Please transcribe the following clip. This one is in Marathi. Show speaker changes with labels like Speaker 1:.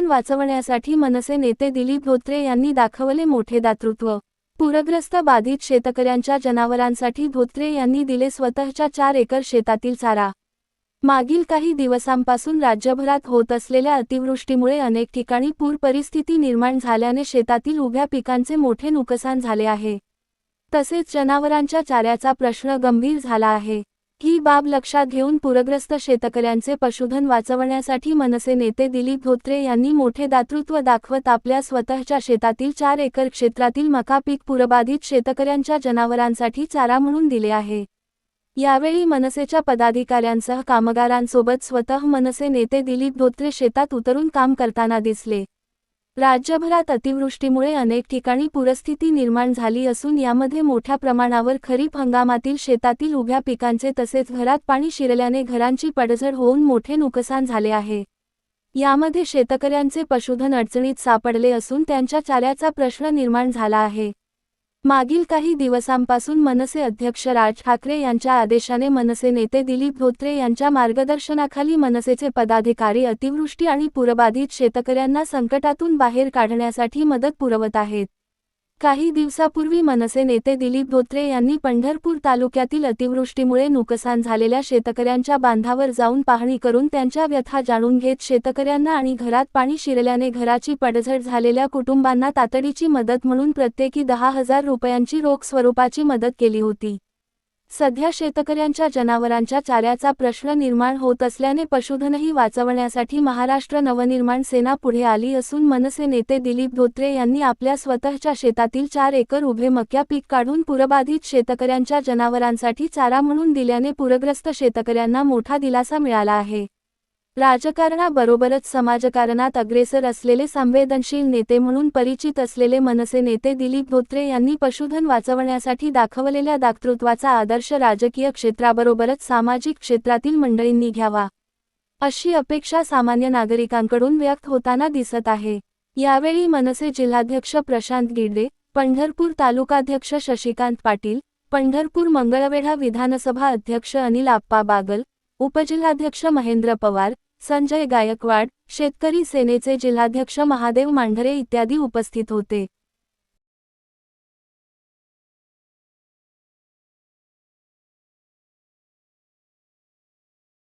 Speaker 1: वाचवण्यासाठी मनसे नेते दिलीप धोत्रे यांनी दाखवले मोठे दातृत्व. पूरग्रस्त बाधित शेतकऱ्यांच्या जनावरांसाठी धोत्रे यांनी दिले स्वतःच्या चार एकर शेतातील चारा. मागील काही दिवसांपासून राज्यभरात होत असलेल्या अतिवृष्टीमुळे अनेक ठिकाणी पूर परिस्थिती निर्माण झाल्याने शेतातील उभ्या पिकांचे मोठे नुकसान झाले आहे. तसेच जनावरांच्या चाऱ्याचा प्रश्न गंभीर झाला आहे. ही बाब लक्षात घेऊन पूरग्रस्त शेतकऱ्यांचे पशुधन वाचवण्यासाठी मनसे नेते दिलीप धोत्रे यांनी मोठे दातृत्व दाखवत आपल्या स्वतःच्या शेतातील चार एकर क्षेत्रातील मका पीक पूरबाधित शेतकऱ्यांच्या जनावरांसाठी चारा म्हणून दिले आहे. यावेळी मनसेच्या पदाधिकाऱ्यांसह कामगारांसोबत स्वतः मनसे नेते दिलीप धोत्रे शेतात उतरून काम करताना दिसले. राज्यभरात अतिवृष्टीमुळे अनेक ठिकाणी पूरस्थिती निर्माण झाली असून यामध्ये मोठ्या प्रमाणावर खरीप हंगामातील शेतातील उभ्या पिकांचे तसेच घरात पाणी शिरल्याने घरांची पडझड होऊन मोठे नुकसान झाले आहे. यामध्ये शेतकऱ्यांचे पशुधन अडचणीत सापडले असून त्यांच्या चाऱ्याचा प्रश्न निर्माण झाला आहे. मागील काही दिवसांपासून मनसे अध्यक्ष राज ठाकरे यांच्या आदेशाने मनसे नेते दिलीप धोत्रे यांच्या मार्गदर्शनाखाली मनसेचे पदाधिकारी अतिवृष्टी आणि पूरबाधित शेतकऱ्यांना संकटातून बाहेर काढण्यासाठी मदत पुरवत आहेत. काही दिवसापूर्वी मनसे नेते दिलीप धोत्रे यांनी पंढरपूर तालुक्यातील अतिवृष्टीमुळे नुकसान झालेल्या शेतकऱ्यांच्या बांधावर जाऊन पाहणी करून त्यांच्या व्यथा जाणून घेत शेतकऱ्यांना आणि घरात पाणी शिरल्याने घराची पडझड झालेल्या कुटुंबांना तातडीची मदत म्हणून प्रत्येकी दहा हजार रुपयांची रोख स्वरूपाची मदत केली होती. सध्या शेतकऱ्यांच्या जनावरांच्या चाऱ्याचा प्रश्न निर्माण होत असल्याने पशुधनही वाचवण्यासाठी महाराष्ट्र नवनिर्माण सेना पुढे आली असून मनसे नेते दिलीप धोत्रे यांनी आपल्या स्वतःच्या शेतातील चार एकर उभे मक्या पीक काढून पूरबाधित शेतकऱ्यांच्या जनावरांसाठी चारा म्हणून दिल्याने पूरग्रस्त शेतकऱ्यांना मोठा दिलासा मिळाला आहे. राजकारणाबरोबरच समाजकारणात अग्रेसर असलेले संवेदनशील नेते म्हणून परिचित असलेले मनसे नेते दिलीप धोत्रे यांनी पशुधन वाचवण्यासाठी दाखवलेल्या दातृत्वाचा आदर्श राजकीय क्षेत्राबरोबरच सामाजिक क्षेत्रातील मंडळींनी घ्यावा. अशी अपेक्षा सामान्य नागरिकांकडून व्यक्त होताना दिसत आहे. यावेळी मनसे जिल्हाध्यक्ष प्रशांत गिडे पंढरपूर तालुकाध्यक्ष शशिकांत पाटील पंढरपूर मंगळवेढा विधानसभा अध्यक्ष अनिल आप्पा बागल उपजिल्हाध्यक्ष महेंद्र पवार संजय गायकवाड शेतकरी सेनेचे जिल्हाध्यक्ष महादेव मांढरे इत्यादी उपस्थित होते.